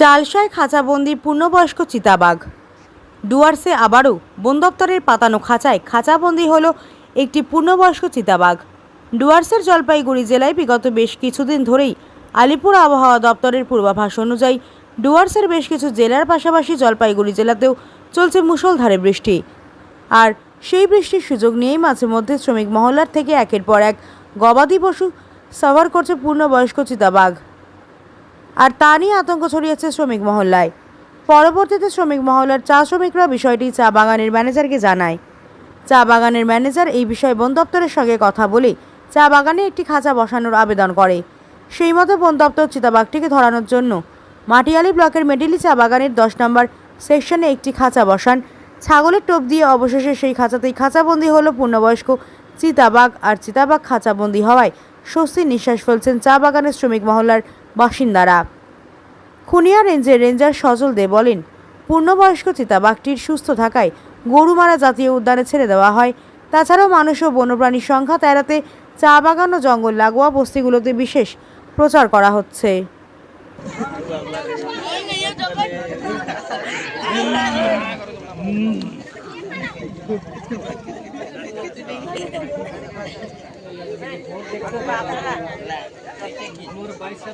চালসায় খাঁচাবন্দি পূর্ণবয়স্ক চিতাবাঘ। ডুয়ার্সে আবারও বন দপ্তরের পাতানো খাঁচায় খাঁচাবন্দি হল একটি পূর্ণবয়স্ক চিতাবাঘ। ডুয়ার্সের জলপাইগুড়ি জেলায় বিগত বেশ কিছুদিন ধরেই আলিপুর আবহাওয়া দপ্তরের পূর্বাভাস অনুযায়ী ডুয়ার্সের বেশ কিছু জেলার পাশাপাশি জলপাইগুড়ি জেলাতেও চলছে মুষলধারে বৃষ্টি। আর সেই বৃষ্টির সুযোগ নিয়েই মাঝে মধ্যে শ্রমিক মহল্লার থেকে একের পর এক গবাদি পশু সাভার করছে পূর্ণবয়স্ক চিতাবাঘ। আর তা নিয়ে আতঙ্ক ছড়িয়েছে শ্রমিক মহল্লায়। পরবর্তীতে শ্রমিক মহল্লার চা শ্রমিকরা বিষয়টি চা বাগানের ম্যানেজারকে জানায়। চা বাগানের ম্যানেজার এই বিষয়ে বন দপ্তরের সঙ্গে কথা বলে চা বাগানে একটি খাঁচা বসানোর আবেদন করে। সেই মতো বন দপ্তর চিতাবাঘটিকে ধরানোর জন্য মাটিয়ালি ব্লকের মেডেলি চা বাগানের দশ নম্বর সেকশনে একটি খাঁচা বসান। ছাগলের টোপ দিয়ে অবশেষে সেই খাঁচাতেই খাঁচাবন্দি হলো পূর্ণবয়স্ক চিতাবাঘ আর চিতাবাঘ খাঁচাবন্দি হওয়ায়। স্বস্তির নিঃশ্বাস ফেলছেন চা বাগানের শ্রমিক মহল্লার বাসিন্দারা খুনিয়া রেঞ্জের রেঞ্জার সজল দে বলেন পূর্ণবয়স্ক চিতাবাঘটির সুস্থ থাকায় গরুমারা জাতীয় উদ্যানে ছেড়ে দেওয়া হয় তাছাড়াও মানুষ ও বন্যপ্রাণীর সংখ্যা এড়াতে চা বাগান ও জঙ্গল লাগোয়া বস্তিগুলোতে বিশেষ প্রচার করা হচ্ছে और बाईस से